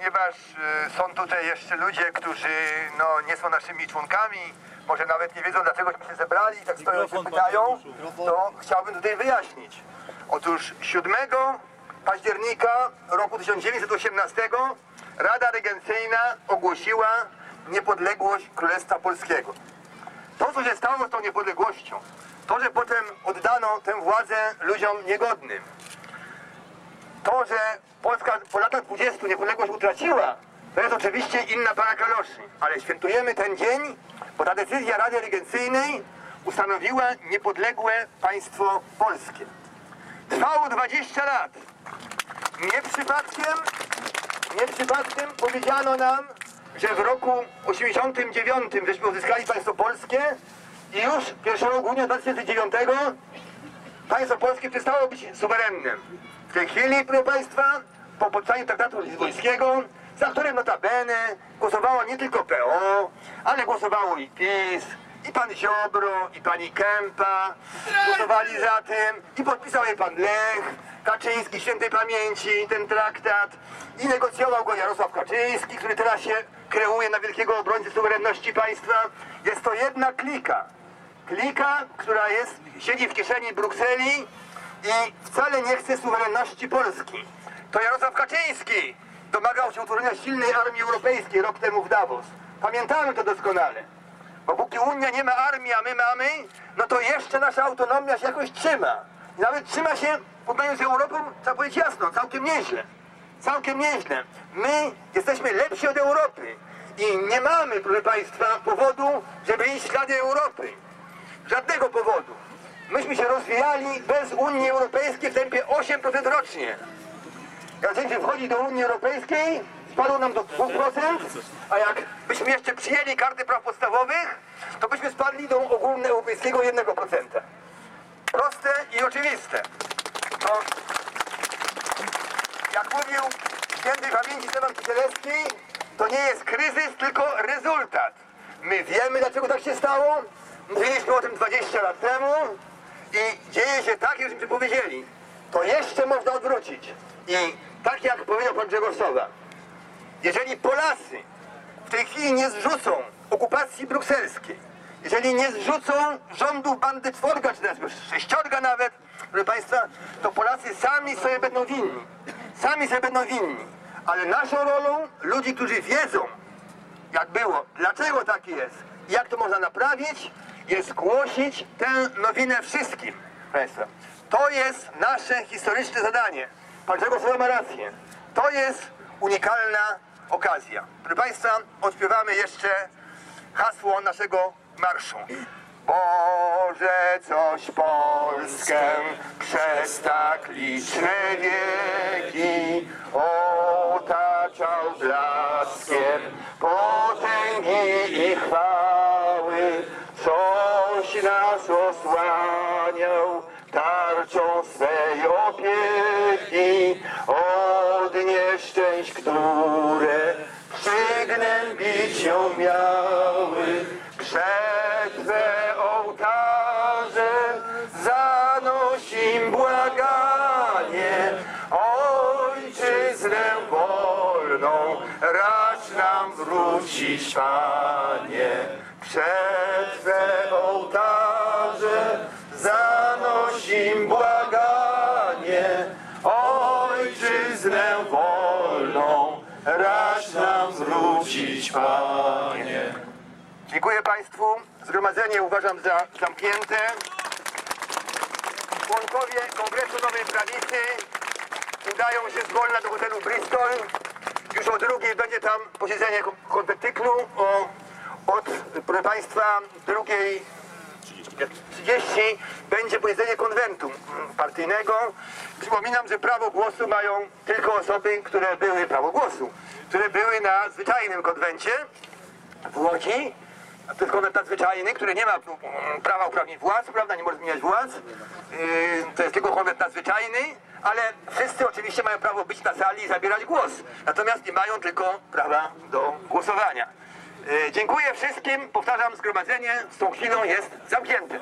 ponieważ y, są tutaj jeszcze ludzie, którzy no, nie są naszymi członkami, może nawet nie wiedzą dlaczegośmy się zebrali i tak stoją się pytają, to chciałbym tutaj wyjaśnić. Otóż 7 października roku 1918 Rada Regencyjna ogłosiła niepodległość Królestwa Polskiego. To, co się stało z tą niepodległością, to, że potem oddano tę władzę ludziom niegodnym, to, że Polska po latach 20 niepodległość utraciła, to jest oczywiście inna para kaloszy. Ale świętujemy ten dzień, bo ta decyzja Rady Regencyjnej ustanowiła niepodległe państwo polskie. Trwało 20 lat. Nie przypadkiem, nie przypadkiem powiedziano nam, że w roku 89 żeśmy uzyskali państwo polskie i już 1 grudnia 2009 Państwo polskie przestało być suwerennym. W tej chwili, proszę Państwa, po podpisaniu traktatu lizbońskiego, za którym notabene głosowało nie tylko PO, ale głosowało i PiS, i pan Ziobro, i pani Kępa, głosowali za tym, i podpisał je pan Lech, Kaczyński świętej pamięci, ten traktat, i negocjował go Jarosław Kaczyński, który teraz się kreuje na wielkiego obrońcę suwerenności państwa. Jest to jedna klika, Klika, która jest, siedzi w kieszeni Brukseli i wcale nie chce suwerenności Polski. To Jarosław Kaczyński domagał się utworzenia silnej armii europejskiej rok temu w Davos. Pamiętamy to doskonale. Bo póki Unia nie ma armii, a my mamy, no to jeszcze nasza autonomia się jakoś trzyma. I nawet trzyma się w porównaniu z Europą, trzeba powiedzieć jasno, całkiem nieźle. Całkiem nieźle. My jesteśmy lepsi od Europy. I nie mamy, proszę Państwa, powodu, żeby iść ślady Europy. Żadnego powodu. Myśmy się rozwijali bez Unii Europejskiej w tempie 8% rocznie. Jak zaczęliśmy wchodzić do Unii Europejskiej, spadło nam do 2%, a jak byśmy jeszcze przyjęli karty praw podstawowych, to byśmy spadli do ogólnoeuropejskiego 1%. Proste i oczywiste. To, jak mówił świętej pamięci Stefan Kisielewski, to nie jest kryzys, tylko rezultat. My wiemy, dlaczego tak się stało. Mówiliśmy o tym 20 lat temu i dzieje się tak, jak żeśmy powiedzieli. To jeszcze można odwrócić. I tak jak powiedział pan Grzegorz Sowa, jeżeli Polacy w tej chwili nie zrzucą okupacji brukselskiej, jeżeli nie zrzucą rządów bandy czworga, czy też sześciorga nawet, proszę Państwa, to Polacy sami sobie będą winni. Sami sobie będą winni. Ale naszą rolą, ludzi, którzy wiedzą, jak było, dlaczego tak jest jak to można naprawić, jest głosić tę nowinę wszystkim. Państwa. To jest nasze historyczne zadanie. Pan Grzegorz ma rację. To jest unikalna okazja. Proszę Państwa, odśpiewamy jeszcze hasło naszego marszu. Boże, coś Polskę przez tak liczne wieki otaczał blaskiem potęgi i chwały. Coś nas osłaniał tarczą swej opieki od nieszczęść, które przygnębić ją miały. Przed Twe ołtarze zanosim błaganie, Ojczyznę wolną, racz nam wrócić, Panie. Przed Twe ołtarze zanosim błaganie, Ojczyznę wolną, racz nam wrócić, Panie. Dziękuję Państwu. Zgromadzenie uważam za zamknięte. Członkowie Kongresu Nowej Prawicy udają się z Wolna do hotelu Bristol. Już o drugiej będzie tam posiedzenie ko- konwentyklu. O, od, proszę Państwa, drugiej 30 będzie posiedzenie konwentu partyjnego. Przypominam, że prawo głosu mają tylko osoby, które były prawo głosu, które były na zwyczajnym konwencie w Łodzi. To jest konwent nadzwyczajny, który nie ma prawa uprawnień władz, prawda, nie może zmieniać władz. Yy, To jest tylko konwent nadzwyczajny, ale wszyscy oczywiście mają prawo być na sali i zabierać głos. Natomiast nie mają tylko prawa do głosowania. Yy, Dziękuję wszystkim. Powtarzam, zgromadzenie z tą chwilą jest zamknięte.